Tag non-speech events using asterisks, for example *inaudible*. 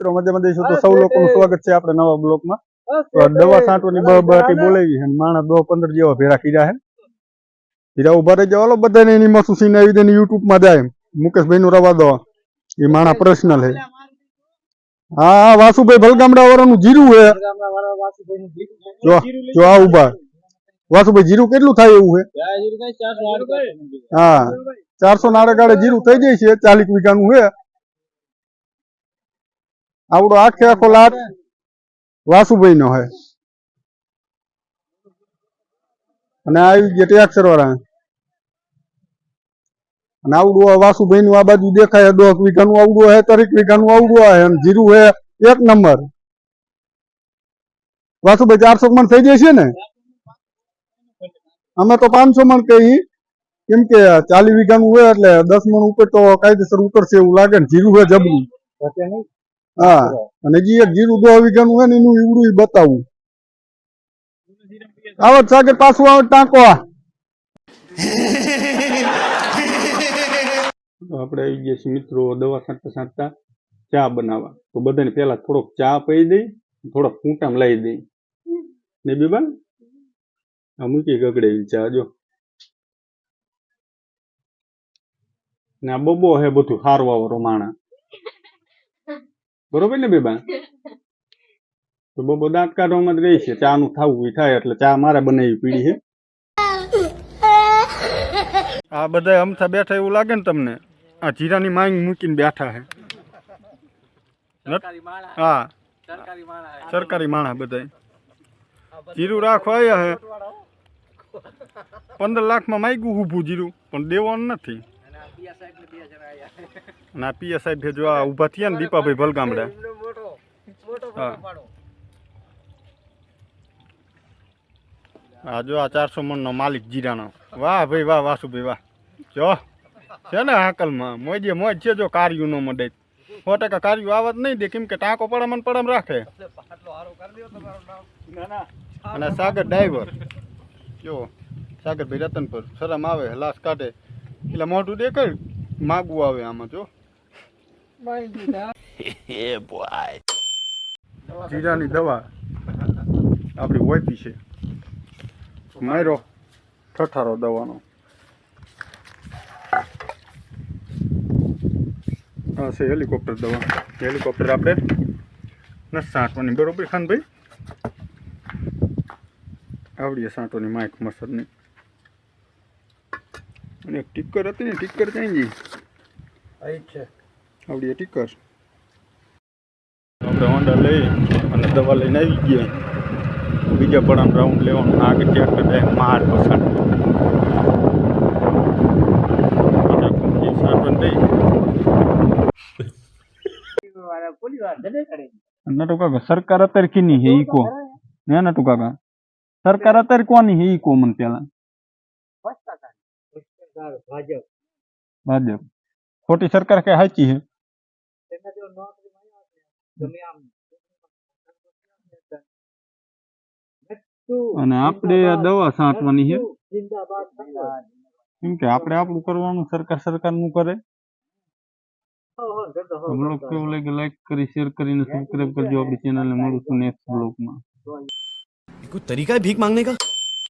મિત્રો મજામાં મજા તો સૌ લોકોનું સ્વાગત છે આપણે નવા બ્લોકમાં તો દવા છાંટવાની બ બાકી બોલાવી છે માણસ દો પંદર જેવા ભેરા કીધા છે હીરા ઊભા રહી જવા બધાને એની મસુ સીન આવી દે યુટ્યુબમાં જાય મુકેશભાઈ નું રવા દો. એ માણા પર્સનલ છે. હા હા વાસુભાઈ ભલગામડા વાળાનું જીરું છે. જો જો આ ઊભા. વાસુભાઈ જીરું કેટલું થાય એવું છે? હા ચારસો નાડે ગાડે જીરું થઈ જાય છે ચાલીસ વીઘાનું છે. આવડો આખે આખો લાટ વાસુભાઈ નો હે. અને આવી ગયા ટેક્સર વાળા અને આવડું વાસુભાઈ નું આ બાજુ દેખાય દોઢ વીઘાનું આવડું હે તરીક વીઘાનું આવડું હે, અને જીરું હે, એક નંબર. વાસુભાઈ ચારસો મણ થઈ જશે ને? અમે તો પાંચસો મણ કહી, કેમ કે ચાલીસ વીઘાનું હોય એટલે દસ મણ ઉપર તો કાયદેસર ઉતરશે એવું લાગે ને, જીરું હે જબરું. હા. અને જે એક જીરું દો વીઘાનું હોય ને એનું ઈવડું ઈ બતાવું. આવત સાગર પાછું આવત ટાંકો આપણે આવી ગયા છીએ મિત્રો દવા છાંટતા છાંટતા ચા બનાવવા. તો બધાને પહેલા થોડોક ચા પી દઈ થોડોક ફૂંટામાં લઈ દઈ. ને બીબા આ મૂકી ગગડેલી ચા જો. ને આ બબો હે બધું હારવા વાળો માણા બરોબર ને બેબા? *laughs* તો બબો દાંત કાઢવામાં જ રહી છે. ચા નું થવું થાય એટલે ચા મારે બનાવી પીડી છે *laughs* આ બધા અમથા બેઠા એવું લાગે ને તમને? આ જીરાની માંગ મૂકીને બેઠા છે હા. સરકારી માણસ બધા જીરું રાખવા આવ્યા હે. પંદર લાખમાં માગ્યું ઊભું જીરું પણ દેવાનું નથી. અને પીએસ પીએ સાહેબ જો આ ઊભા થયા ને દીપાભાઈ ભલગામડા. હા. જો આ ચારસો મણનો માલિક જીરાનો. વાહ ભાઈ વાહ વાસુભાઈ વાહ. જો છે ને હાકલમાં. મોજે મોજ છે જો કાર્યું નો મડે સો ટકા કાર્યું આવત નહીં દે કેમ કે ટાંકો પડામાં ને પડામાં રાખે. અને સાગર ડ્રાઈવર જો સાગરભાઈ રતનપુર શરમ આવે લાશ કાઢે. એટલે મોઢું દેખાય? માગવું આવે આમાં જો. *laughs* જીરાની દવા આપણી ઓપી છે. મારો ઠઠારો દવાનો. આ છે હેલિકોપ્ટર દવા. હેલિકોપ્ટર આપણે નથી સાંટવાની બરોબર ખાનભાઈ? આવડીએ સાંટવાની માઇક મસરની અને એક ટીકર હતી ને ટીકર ક્યાં ગઈ આવડી ટીકર આપણે હોન્ડા લઈ અને દવા લઈને આવી ગયા. બીજા પડાનું રાઉન્ડ લેવાનો. આગ ત્યાં કરે માર પસાડ નટુ કાકા સરકાર અત્યારે કીની હે ઈકો હે નટુ કાકા સરકાર અત્યારે કોની હે ઈકો મને પેલા? સરકાર ભાજપ. ભાજપ. ખોટી સરકાર કે સાચી છે? અને આપણે આ દવા છાંટવાની છે. કેમ કે આપણે આપણું કરવાનું સરકાર સરકારનું કરે. કેવું લાગે લાઈક કરી શેર કરીને સબસ્ક્રાઇબ કરજો આપણી ચેનલને મળું છું નેક્સ્ટ બ્લોગમાં કોઈ તરીકા ભીખ માંગને કા?